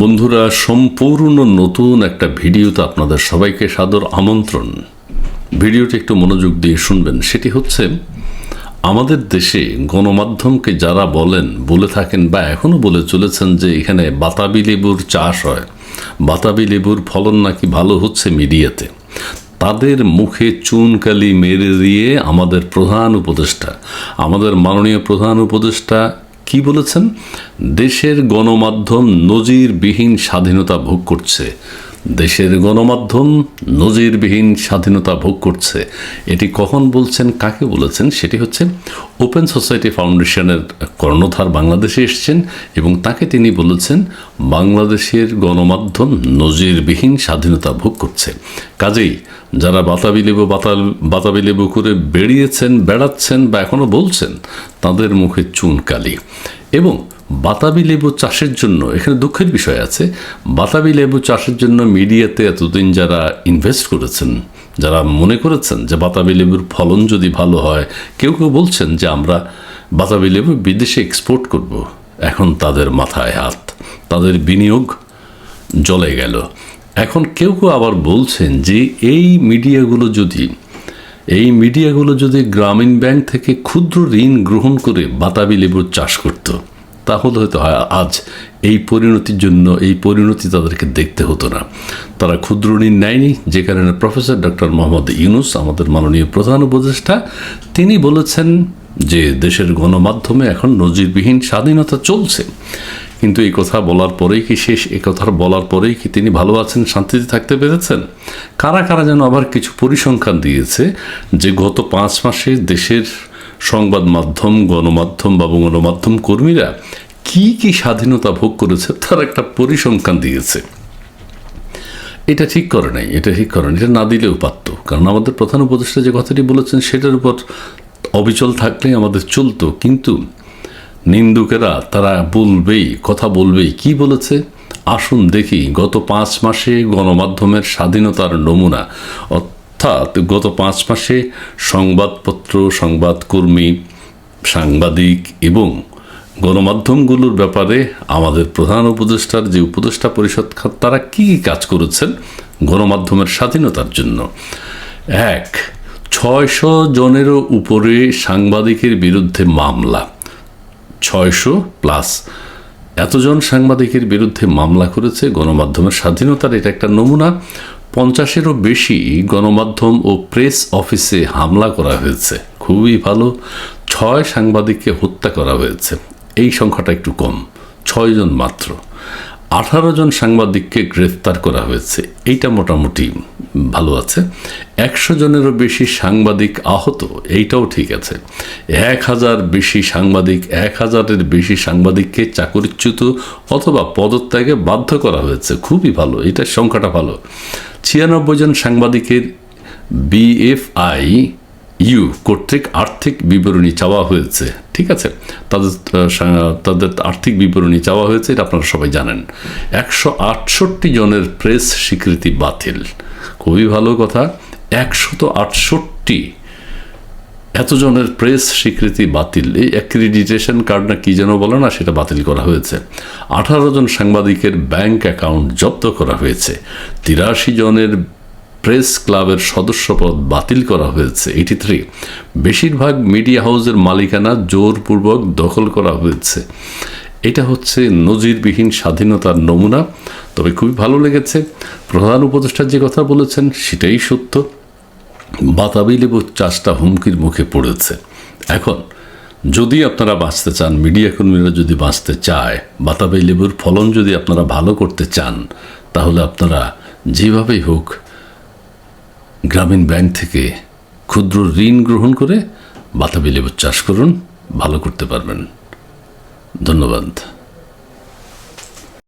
বন্ধুরা, সম্পূর্ণ নতুন একটা ভিডিওতে আপনাদের সবাইকে সাদর আমন্ত্রণ। ভিডিওটি একটু মনোযোগ দিয়ে শুনবেন। সেটি হচ্ছে, আমাদের দেশে গণমাধ্যমকে যারা বলেন, বলে থাকেন বা এখনও বলে চলেছেন যে এখানে বাতাবি লেবুর চাষ হয়, বাতাবি লেবুর ফলন নাকি ভালো হচ্ছে মিডিয়াতে, তাদের মুখে চুনকালি মেরে দিয়ে আমাদের প্রধান উপদেষ্টা, আমাদের মাননীয় প্রধান উপদেষ্টা কি বলেছেন? দেশের গণমাধ্যম নজিরবিহীন স্বাধীনতা ভোগ করছে। দেশের গণমাধ্যম নজিরবিহীন স্বাধীনতা ভোগ করছে। এটি কখন বলছেন, কাকে বলেছেন, সেটি হচ্ছে ওপেন সোসাইটি ফাউন্ডেশনের কর্ণধার বাংলাদেশে এসছেন এবং তাকে তিনি বলেছেন, বাংলাদেশের গণমাধ্যম নজিরবিহীন স্বাধীনতা ভোগ করছে। কাজেই যারা বাতাবি লেবু বাতাল, বাতাবি লেবু করে বেরিয়েছেন বেড়াচ্ছেন বা এখনও বলছেন, তাদের মুখে চুনকালি এবং বাতাবি লেবু চাষের জন্য, এখানে দুঃখের বিষয় আছে, বাতাবি লেবু চাষের জন্য মিডিয়াতে এতদিন যারা ইনভেস্ট করেছেন, যারা মনে করেছেন যে বাতাবি লেবুর ফলন যদি ভালো হয়, কেউ কেউ বলছেন যে আমরা বাতাবি লেবু বিদেশে এক্সপোর্ট করব। এখন তাদের মাথায় হাত, তাদের বিনিয়োগ জ্বলে গেল। এখন কেউ কেউ আবার বলছেন যে এই মিডিয়াগুলো যদি, এই মিডিয়াগুলো যদি গ্রামীণ ব্যাংক থেকে ক্ষুদ্র ঋণ গ্রহণ করে বাতাবি লেবুর চাষ করত তাহলে হয়তো আজ এই পরিণতির জন্য, এই পরিণতি তাদেরকে দেখতে হতো না। তারা ক্ষুদ্র ঋণ নেয়নি, যে কারণে প্রফেসর ডক্টর মোহাম্মদ ইউনুস, আমাদের মাননীয় প্রধান উপদেষ্টা, তিনি বলেছেন যে দেশের গণমাধ্যমে এখন নজিরবিহীন স্বাধীনতা চলছে। কিন্তু এই কথা বলার পরেই কি শেষ? এই কথা বলার পরেই কি তিনি ভালো আছেন, শান্তিতে থাকতে পেরেছেন? কারা কারা যেন আবার কিছু পরিসংখ্যান দিয়েছে যে গত পাঁচ মাসে দেশের সংবাদ মাধ্যম, গণমাধ্যম, বা গণমাধ্যম কর্মীরা কি কি স্বাধীনতা ভোগ করেছে তার একটা পরিসংখ্যান দিয়েছে। এটা ঠিক করে নাই, এটা ঠিক করে এটা না দিলেও পারত। কারণ আমাদের প্রধান উপদেষ্টা যে কথাটি বলেছেন, সেটার উপর অবিচল থাকলেই আমাদের চলতো। কিন্তু নিন্দুকেরা, তারা বলবেই, কথা বলবেই, কি বলেছে? আসুন দেখি, গত পাঁচ মাসে গণমাধ্যমের স্বাধীনতার নমুনা অর্থাৎ গত পাঁচ মাসে সংবাদপত্র, সংবাদকর্মী, সাংবাদিক এবং গণমাধ্যমগুলোর ব্যাপারে আমাদের প্রধান উপদেষ্টার যে উপদেষ্টা পরিষদ, তারা কী কী কাজ করেছেন গণমাধ্যমের স্বাধীনতার জন্য? এক, ছয়শো জনেরও উপরে সাংবাদিকের বিরুদ্ধে মামলা। ছয়শো প্লাস এতজন সাংবাদিকের বিরুদ্ধে মামলা করেছে গণমাধ্যমের স্বাধীনতার, এটা একটা নমুনা। পঞ্চাশেরও বেশি গণমাধ্যম ও প্রেস অফিসে হামলা করা হয়েছে। খুবই ভালো। ছয় সাংবাদিককে হত্যা করা হয়েছে। এই সংখ্যাটা একটু কম। ছয়জন মাত্র। আঠারো জন সাংবাদিককে গ্রেফতার করা হয়েছে। এইটা মোটামুটি ভালো আছে। একশো জনেরও বেশি সাংবাদিক আহত, এইটাও ঠিক আছে। এক হাজার বেশি সাংবাদিক, এক হাজারের বেশি সাংবাদিককে চাকরিচ্যুত অথবা পদত্যাগে বাধ্য করা হয়েছে। খুবই ভালো, এটার সংখ্যাটা ভালো। ছিয়ানব্বই জন সাংবাদিকের বিএফআই ইউ কর্তৃক আর্থিক বিবরণী চাওয়া হয়েছে। ঠিক আছে? তাদের তাদের আর্থিক বিবরণী চাওয়া হয়েছে, এটা আপনারা সবাই জানেন। একশো আটষট্টি জনের প্রেস স্বীকৃতি বাতিল। খুবই ভালো কথা। একশত আটষট্টি এতজনের প্রেস স্বীকৃতি বাতিল। এই অ্যাক্রিডিটেশন কার্ড না কী যেন বলে না, সেটা বাতিল করা হয়েছে। আঠারো জন সাংবাদিকের ব্যাংক অ্যাকাউন্ট জব্দ করা হয়েছে। তিরাশি জনের প্রেস ক্লাবের সদস্যপদ বাতিল করা হয়েছে। এইটি থ্রি বেশিরভাগ মিডিয়া হাউসের মালিকানা জোরপূর্বক দখল করা হয়েছে। এটা হচ্ছে নজিরবিহীন স্বাধীনতার নমুনা। তবে খুবই ভালো লেগেছে। প্রধান উপদেষ্টা যে কথা বলেছেন, সেটাই সত্য। বাতাবি লেবু চাষটা হুমকির মুখে পড়েছে। এখন, যদি আপনারা বাঁচতে চান, মিডিয়া কর্মীরা যদি বাঁচতে চায়, বাতাবি লেবুর ফলন যদি আপনারা ভালো করতে চান, তাহলে আপনারা যেভাবেই হোক গ্রামীণ ব্যাংক থেকে ক্ষুদ্র ঋণ গ্রহণ করে বাতাবি লেবুর চাষ করুন, ভালো করতে পারবেন। ধন্যবাদ।